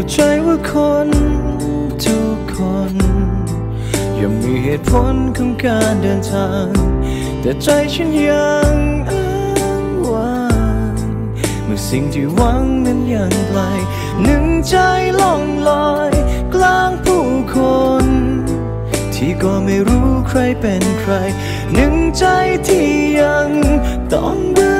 เข้าใจว่าคนทุกคนย่อมมีเหตุผลของการเดินทาง แต่ใจฉันยังอ้างว้างเมื่อสิ่งที่หวังนั้นยังไกลหนึ่งใจล่องลอยกลางผู้คน ที่ก็ไม่รู้ใครเป็นใคร หนึ่งใจที่ยังต้องเดินไปเมื่อ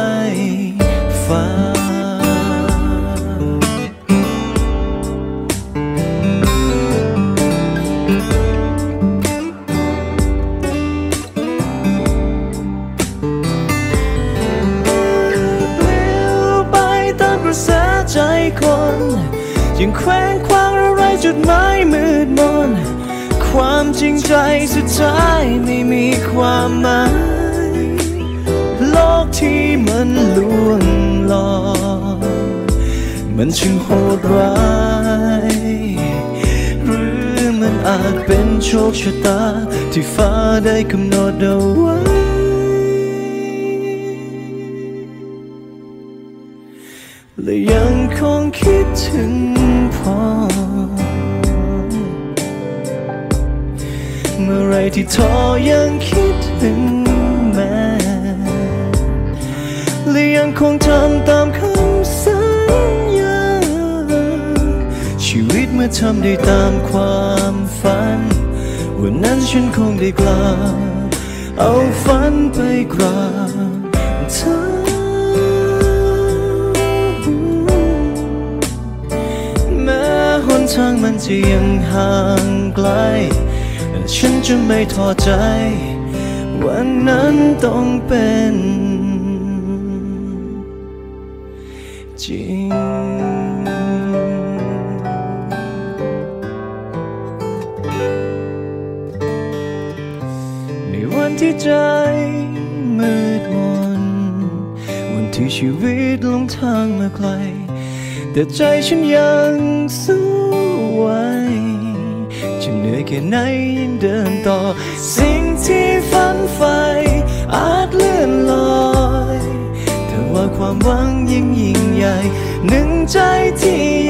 คนยังแขวงคว้างอะไรจุดหมายมืดมน ความจริงใจสุดท้ายไม่มีความหมาย โลกที่มันลวงหลอกมันช่างโหดร้ายหรือมันอาจเป็นโชคชะตา ที่ฟ้าได้กำหนดเอาไว้และยัง คงคิดถึงพ่อ เมื่อไรที่ท้อยังคิดถึงแม่และยังคงทำตามคำสัญญา ชีวิตเมื่อทำได้ตามความฝัน วันนั้นฉันคงได้กล่าเอาฝันไปกราบ จะยังห่างไกลฉันจะไม่ท้อใจ วันนั้นต้องเป็นจริงในวันที่ใจมืดมน วันที่ชีวิตลงทางมาไกล แต่ใจฉันยังสู้ ไว้ จะเหนื่อยแค่ไหนยังเดินต่อ สิ่งที่ฝันใฝ่อาจเลื่อนลอยแต่ว่าความหวังยิ่งยิ่งใหญ่ หนึ่งใจที่